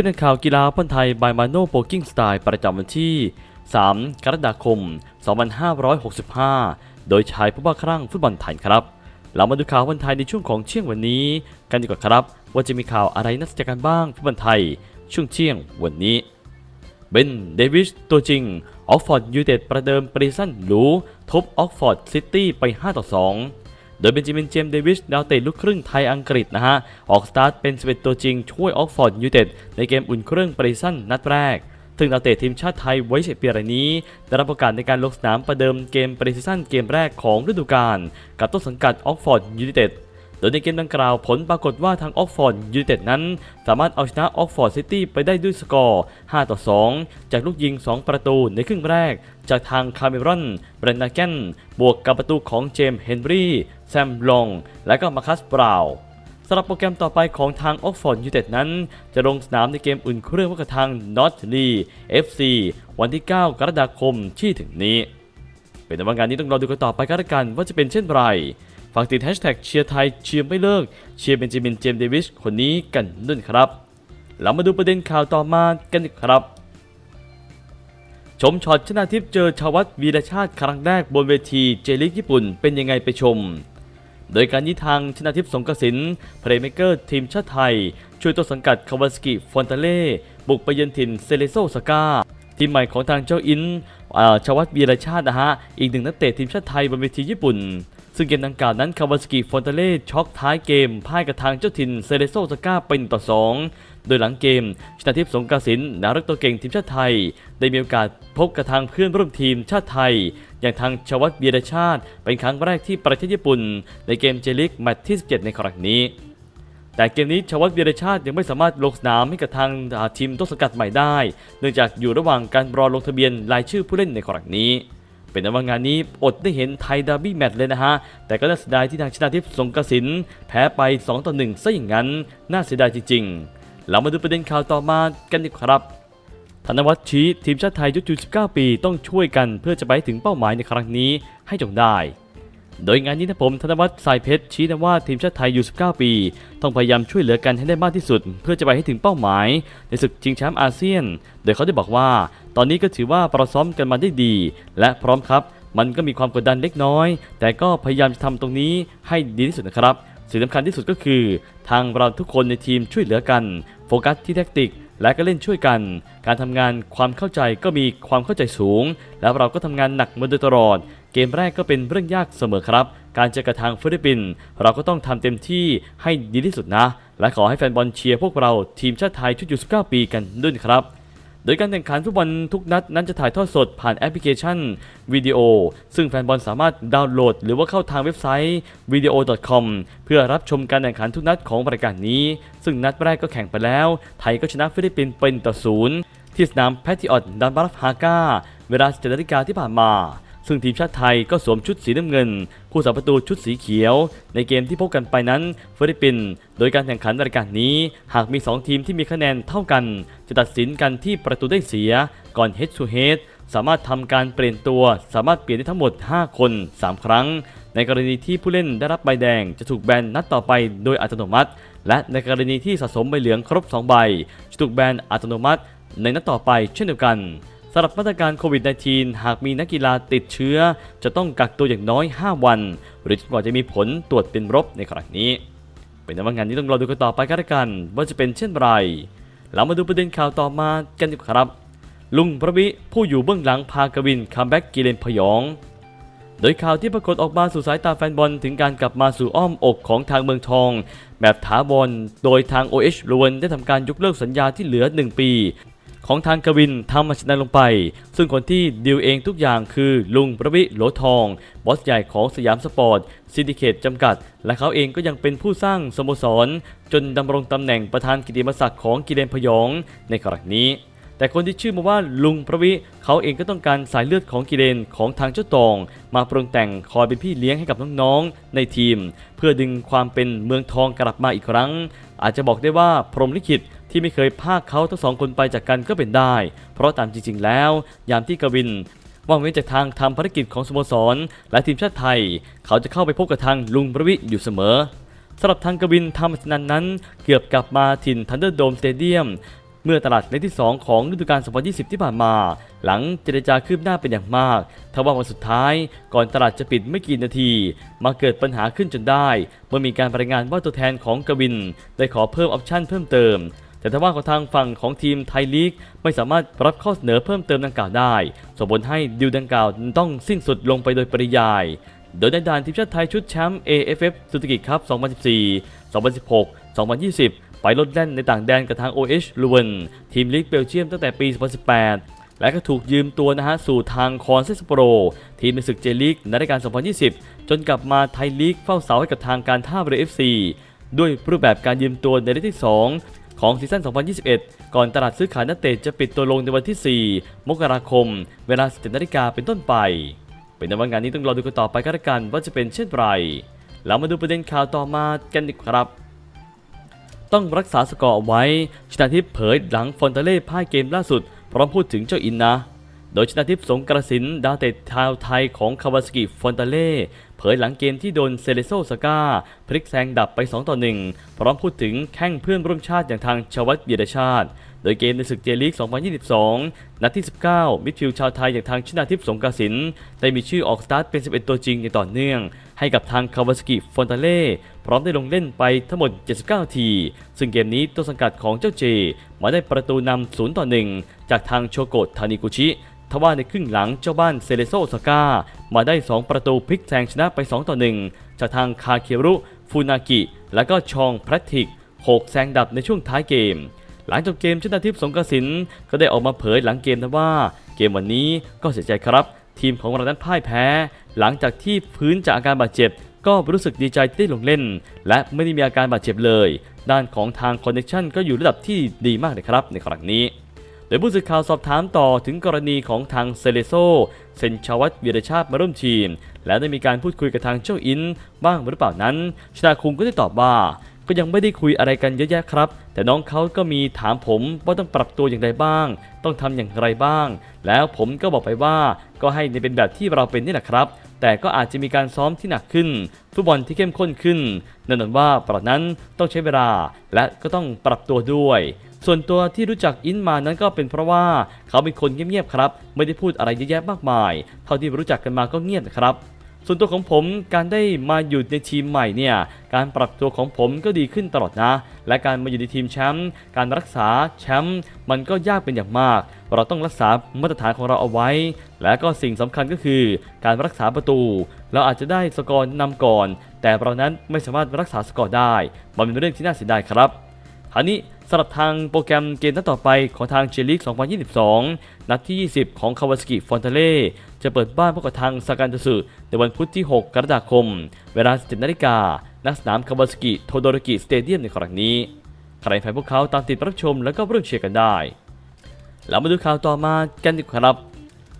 ที่นข่าวกีฬาพันไทยบายมาโนโปกิ้งสไตล์ประจำวันที่ 3 กรกฎาคม 2565 โดยชายผู้บ้าคลั่งฟุตบอลไทยครับ เรามาดูข่าวพันไทยในช่วงของเที่ยงวันนี้ กันดีกว่าครับ ว่าจะมีข่าวอะไรน่าสนใจกันบ้างฟุตบอลไทย ช่วงเที่ยงวันนี้เบนเดวิสตัวจริงออกฟอร์ดยูเต็ดประเดิมปรีซันหรูทบออกฟอร์ดซิตี้ไป 5 ต่อ 2 โดยเบนจามินเจมส์เดวิสดาวเตะลูกครึ่งไทยอังกฤษนะฮะ ออกสตาร์ทเป็น11ตัวจริงช่วยออกฟอร์ดยูเต็ดในเกมอุ่นเครื่องปรีซันนัดแรกซึ่งดาวเตะทีมชาติไทยไว้เฉยเปียรายนี้ ได้รับโอกาสในการลงสนามประเดิมเกมปรีซั่นเกมแรกของฤดูกาลกับต้นสังกัดออกฟอร์ดยูไนเต็ด โดยในเกมดังกล่าวผลปรากฏว่าทางออกฟอร์ดยูไนเต็ดนั้น สามารถเอาชนะออกฟอร์ดซิตี้ไปได้ด้วยสกอร์ 5 ต่อ 2 จากลูกยิง 2 ประตูในครึ่งแรก จากทางคาร์เมรอนแบรนนาแกนบวกกับประตูของเจมส์เฮนรี่แซมลอง และก็มาคัสบราวสำหรับโปรแกรมต่อไปของทางออกฟอร์ดยูไนเต็ดนั้น จะลงสนามในเกมอุ่นเครื่องพบกับทางนอตลีเอฟซีวันที่ 9 กรกฎาคมที่ถึงนี้ เป็นแต่ว่างานนี้ต้องรอดูกันต่อไปกันละกันว่าจะเป็นเช่นไรากติดแฮชแท็กเชียร์ไทยเชียร์ไม่เลิก เชียร์เบนจามินเจมส์เดวิสคนนี้กันด้วยครับ เรามาดูประเด็นข่าวต่อมากันครับ ชมช็อตชนะทิพย์เจอชาวัตวีรชาติครั้งแรกบนเวทีเจลิกญี่ปุ่นเป็นยังไงไปชม โดยการนี้ทางชนะทิพย์สงกสินเพลย์เมเกอร์ทีมชาติไทย ช่วยตัวสังกัดคาวาสกิฟอนตาเล่บุกไปเยือนถิ่นเซเลโซสกาทีมใหม่ของทางเจ้าอินอ่าชวัตวีรชาตินะฮะ อีกหนึ่งนักเตะทีมชาติไทยบนเวทีญี่ปุ่น ซึ่งเกมดังกล่าวนั้นคาวาสกิฟอนเตเล่ช็อกท้ายเกมพ่ายกับทางเจ้าถิ่นเซเลโซสกาเป็นต่อสองโดยหลังเกมชนะทิพย์สงกสินนารักตัวเก่งทีมชาติไทย ได้มีโอกาสพบกับทางเพื่อนร่วมทีมชาติไทย อย่างทางชวัตวีรชาติ เป็นครั้งแรกที่ประเทศญี่ปุ่น ในเกมเจลิกแมตช์ที่ 17 ในครั้งนี้แต่เกมนี้ชวัตวีรชาติยังไม่สามารถลงสนามให้กับทางทีมต้นสังกัดใหม่ได้ เนื่องจากอยู่ระหว่างการรอลงทะเบียนรายชื่อผู้เล่นในครั้งนี้ เป็นว่างานนี้อดได้เห็นไทยดาร์บี้แมตช์เลยนะฮะ แต่ก็น่าเสียดายที่ทางชนะทิพย์สงกสินแพ้ไป 2 ต่อ 1 ซะอย่างนั้น น่าเสียดายจริงๆ เรามาดูประเด็นข่าวต่อมากันดีกว่าครับ ธนวัฒน์ชี้ทีมชาติไทยยุค19 ปีต้องช่วยกันเพื่อจะไปถึงเป้าหมายในครั้งนี้ให้จงได้ โดยงานนี้นะผมธนวัฒน์สายเพชรชี้นะว่าทีมชาติไทยอยู่ 19 ปี ต้องพยายามช่วยเหลือกันให้ได้มากที่สุด เพื่อจะไปให้ถึงเป้าหมาย ในศึกชิงแชมป์อาเซียน โดยเขาได้บอกว่า ตอนนี้ก็ถือว่าเราซ้อมกันมาได้ดี และพร้อมครับ มันก็มีความกดดันเล็กน้อย แต่ก็พยายามจะทำตรงนี้ให้ดีที่สุดนะครับสิ่งสำคัญที่สุดก็คือ ทางเราทุกคนในทีมช่วยเหลือกัน โฟกัสที่แทคติกและก็เล่นช่วยกัน การทำงานความเข้าใจก็มีความเข้าใจสูง แล้วเราก็ทำงานหนักมาโดยตลอด เกมแรกก็เป็นเรื่องยากเสมอครับ การเจอกับทางฟิลิปปินส์เราก็ต้องทำเต็มที่ให้ดีที่สุดนะ และขอให้แฟนบอลเชียร์พวกเราทีมชาติไทยชุดยู19ปีกันด้วยครับ โดยการแข่งขันฟุตบอลทุกนัดนั้นจะถ่ายทอดสดผ่านแอปพลิเคชันวิดีโอ ซึ่งแฟนบอลสามารถดาวน์โหลด หรือว่าเข้าทางเว็บไซต์ video.com เพื่อรับชมการแข่งขันทุกนัดของรายการนี้ ซึ่งนัดแรกก็แข่งไปแล้ว ไทยก็ชนะฟิลิปปินส์เป็นต่อศูนย์ที่สนามแพทริออตดันบาร์ฟฮาก้าเวลา7นาฬิกาที่ผ่านมา ซึ่งทีมชาติไทยก็สวมชุดสีน้ำเงินผู้สัประตูชุดสีเขียว ในเกมที่พบกันไปนั้นฟิลิปปินส์โดยการแข่งขันรายการนี้ หากมี 2 ทีมที่มีคะแนนเท่ากัน จะตัดสินกันที่ประตูได้เสียก่อน head to head สามารถทำการเปลี่ยนตัว สามารถเปลี่ยนได้ทั้งหมด 5 คน 3 ครั้ง ในกรณีที่ผู้เล่นได้รับใบแดงจะถูกแบนนัดต่อไปโดยอัตโนมัติ และในกรณีที่สะสมใบเหลืองครบ 2 ใบ จะถูกแบนอัตโนมัติ ในนัดต่อไปเช่นเดียวกัน สำหรับมาตรการโควิด -19 หากมีนักกีฬาติดเชื้อ จะต้องกักตัวอย่างน้อย 5 วัน หรือจนกว่าจะมีผลตรวจเป็นลบในครั้งนี้ เป็นแต่ว่างานนี้ต้องรอดูกันต่อไปกันละกัน ว่าจะเป็นเช่นไรเรามาดูประเด็นข่าวต่อมากันดีกว่าครับ ลุงประวิผู้อยู่เบื้องหลังพากวินคัมแบ็กกิเลนพยอง โดยข่าวที่ปรากฏออกมาสู่สายตาแฟนบอลถึงการกลับมาสู่อ้อมอกของทางเมืองทอง แบบถาวรโดยทาง OH ล้วนได้ทำการยกเลิกสัญญาที่เหลือ 1 ปี ของทางกวินทำมาชนะลงไป ซึ่งคนที่ดีลเองทุกอย่างคือลุงประวิโหลทอง บอสใหญ่ของสยามสปอร์ตซินดิเคตจำกัด และเขาเองก็ยังเป็นผู้สร้างสโมสร จนดำรงตำแหน่งประธานกิติมศักดิ์ของกิเลนพยองในครั้งนี้ แต่คนที่ชื่อมาว่าลุงประวิ เขาเองก็ต้องการสายเลือดของกิเลนของทางเจ้าตอง มาปรุงแต่งคอยเป็นพี่เลี้ยงให้กับน้องๆในทีม เพื่อดึงความเป็นเมืองทองกลับมาอีกครั้ง อาจจะบอกได้ว่าพรหมลิขิต ที่ไม่เคยพากเขาทั้งสองคนไปจากกันก็เป็นได้ เพราะตามจริง ๆ แล้ว ยามที่กวินว่างเว้นจากทางทำภารกิจของสโมสร และทีมชาติไทย เขาจะเข้าไปพบกับทางลุงประวิอยู่เสมอสำหรับทางกวินทำสนันนั้น เกือบกลับมาถิ่นทันเดอร์โดมสเตเดียมเมื่อตลาดเล็กที่ 2 ของฤดูกาล 2020 ที่ผ่านมา หลังเจรจาคืบหน้าเป็นอย่างมากทว่าวันสุดท้าย ก่อนตลาดจะปิดไม่กี่นาที มาเกิดปัญหาขึ้นจนได้ เมื่อมีการรายงานว่าตัวแทนของกวิน ได้ขอเพิ่มออปชั่นเพิ่มเติม แต่ทว่าของทางฝั่งของทีมไทยลีกไม่สามารถรับข้อเสนอเพิ่มเติมดังกล่าวได้ส่งผลให้ดิวดังกล่าวต้องสิ้นสุดลงไปโดยปริยาย โดยในด่านทีมชาติไทยชุดแชมป์ AFF สุติกิครับ 2014 2016 2020 ไปลดแล่นในต่างแดนกับทาง OH ลูเวนทีมลีกเบลเยียมตั้งแต่ปี 2018และก็ถูกยืมตัวนะฮะสู่ทางคอนเซสโปร ทีมในศึกเจลีกในรายการ 2020 จนกลับมาไทยลีกเฝ้าเสาให้กับทางการท่าเรือ FC ด้วยรูปแบบการยืมตัวในฤดูที่ 2 ของซีซั่น 2021 ก่อนตลาดซื้อขายนักเตะจะปิดตัวลงในวันที่ 4 มกราคม เวลา 17นาฬิกาเป็นต้นไป เป็นนวันงานนี้ต้องรอดูกันต่อไปกันละกันว่าจะเป็นเช่นไร แล้วมาดูประเด็นข่าวต่อมากันดีกว่าครับ ต้องรักษาสกอร์ไว้ชนะทิพย์เผยหลังฟอนเตเล่พ่ายเกมล่าสุด พร้อมพูดถึงเจ้าอินนะ โดยชนะทิพย์สงกระสินดาวเตะชาวไทยของคาวาสกิฟอนเตเล่เผยหลังเกมที่โดนเซเลโซสกาพลิกแซงดับไป 2 ต่อ 1 พร้อมพูดถึงแข้งเพื่อนร่วมชาติอย่างทางชวัตเบียรชาติ โดยเกมในศึกเจลีก 2022 นัดที่ 19 มิดฟิลด์ชาวไทยอย่างทางชนาทิพย์สงกระสิน ได้มีชื่อออกสตาร์ทเป็น 11 ตัวจริงอย่างต่อเนื่อง ให้กับทางคาวาสกิฟอนเตเล่พร้อมได้ลงเล่นไปทั้งหมด 79 ที ซึ่งเกมนี้ต้นสังกัดของเจ้าเจ มาได้ประตูนำ0ต่อ1จากทางโชโกะทานิกุชิ ทว่าในครึ่งหลังเจ้าบ้านเซเลโซโอซาก้ามาได้ 2 ประตูพลิกแซงชนะไป 2 ต่อ 1 จากทางคาเคียรุฟูนากิ และก็ชองพรัตติกโขกแซงดับในช่วงท้ายเกม หลังจบเกมชนะทิพย์สงกระสินก็ได้ออกมาเผยหลังเกมนะว่า เกมวันนี้ก็เสียใจครับ ทีมของเรานั้นพ่ายแพ้ หลังจากที่พื้นจากอาการบาดเจ็บ ก็รู้สึกดีใจที่ได้ลงเล่น และไม่ได้มีอาการบาดเจ็บเลย ด้านของทางคอนเนคชั่นก็อยู่ระดับที่ดีมากเลยครับในครั้งนี้ โดยผู้สื่อข่าวสอบถามต่อถึงกรณีของทางเซเลโซเซนชาวัตวีรชาติมาร่วมทีม และได้มีการพูดคุยกับทางเจ้าอินบ้างหรือเปล่านั้น ชนาคุงก็ได้ตอบว่า ก็ยังไม่ได้คุยอะไรกันเยอะแยะครับ แต่น้องเขาก็มีถามผมว่าต้องปรับตัวอย่างไรบ้าง ต้องทำอย่างไรบ้าง แล้วผมก็บอกไปว่าก็ให้ในเป็นแบบที่เราเป็นนี่แหละครับ แต่ก็อาจจะมีการซ้อมที่หนักขึ้น ฟุตบอลที่เข้มข้นขึ้นแน่นอนว่าปรับนั้นต้องใช้เวลาและก็ต้องปรับตัวด้วย ส่วนตัวที่รู้จักอินมานั้นก็เป็นเพราะว่าเขาเป็นคนเงียบๆครับ ไม่ได้พูดอะไรเยอะแยะมากมาย เท่าที่รู้จักกันมาก็เงียบนะครับ ส่วนตัวของผมการได้มาอยู่ในทีมใหม่เนี่ยการปรับตัวของผมก็ดีขึ้นตลอดนะ และการมาอยู่ในทีมแชมป์การรักษาแชมป์มันก็ยากเป็นอย่างมาก เราต้องรักษามาตรฐานของเราเอาไว้ และก็สิ่งสำคัญก็คือการรักษาประตู เราอาจจะได้สกอร์นำก่อน แต่เรานั้นไม่สามารถรักษาสกอร์ได้ มันเป็นเรื่องที่น่าเสียดายครับคราวนี้ สำหรับทางโปรแกรมเกมนัดต่อไปของทางเจลิก 2022 นัดที่ 20 ของคาวาสกิฟอนเทเล่จะเปิดบ้านพบกับทางซากันตุสึในวันพุธที่ 6 กรกฎาคม เวลา 17นาฬิกาณสนามคาวาสกิโทโดรกิสเตเดียมในครั้งนี้ ใครแฟนพวกเขาตามติดรับชมแล้วก็ร่วมเชียร์กันได้ แล้วมาดูข่าวต่อมากันดีกว่าครับ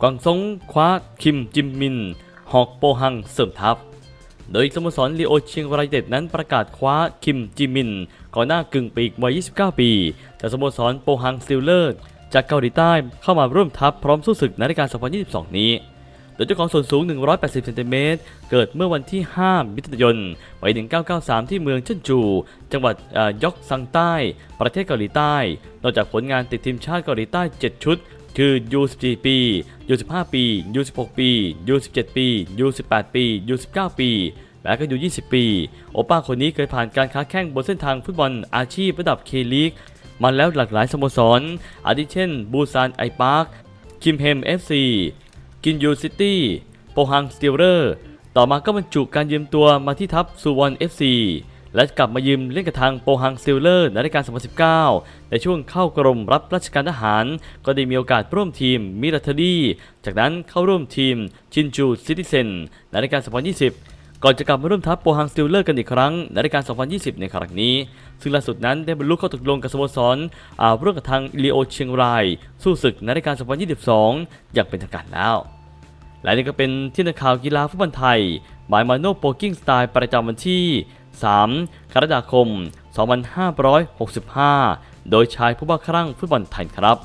กวางซงคว้าคิมจิมมิน หอกโปฮังเสริมทัพ โดยสโมสรลีโอเชียงรายเต็ดนั้นประกาศคว้าคิมจิมิน ก่อนหน้ากึ่งปีกวัย 29 ปี จากสโมสรโปฮังซิลเลอร์จากเกาหลีใต้เข้ามาร่วมทัพพร้อมสู้ศึกในรายการ 2022 นี้ โดยเจ้าของส่วนสูง 180 เซนติเมตร เกิดเมื่อวันที่ 5 มิถุนายนปี1993 ที่เมืองเจิ้นจู จังหวัดเอ่อยอกซังใต้ ประเทศเกาหลีใต้ นอกจากผลงานติดทีมชาติเกาหลีใต้ 7 ชุด คือ U14 ปี U15 ปี U16 ปี U17 ปี U18 ปี U19 ปี และก็อยู่ 20 ปี โอป้าคนนี้เคยผ่านการค้าแข่งบนเส้นทางฟุตบอลอาชีพระดับเคลีกมาแล้วหลากหลายสโมสร อาทิเช่น บูซานไอปาร์ค คิมเฮม FC กินยูซิตี้ โปฮังสตีลเลอร์ ต่อมาก็บรรจุการยืมตัวมาที่ทัพซูวอน FC และกลับมายืมเล่นกับทางโปฮังสตีลเลอร์ในรายการ 2019 ในช่วงเข้ากรมรับราชการทหาร ก็ได้มีโอกาสร่วมทีมมิราเทอรี่ จากนั้นเข้าร่วมทีมชินจูซิติเซนในรายการ 2020 ก่อนจะกลับมาร่วมทัพโปฮังสติลเลอร์กันอีกครั้งในรายการ 2020 ในครั้งนี้ ซึ่งล่าสุดนั้นได้บรรลุข้อตกลงกับสโมสรอาร่วมกับทางลีโอเชียงราย สู้ศึกในรายการ 2022 อย่างเป็นทางการแล้ว และนี่ก็เป็นที่นักข่าวกีฬาฟุตบอลไทยบายมาโนโปกิ้งสไตล์ประจำวันที่ 3 กรกฎาคม 2565 โดยชายผู้บ้าคลั่งฟุตบอลไทยครับ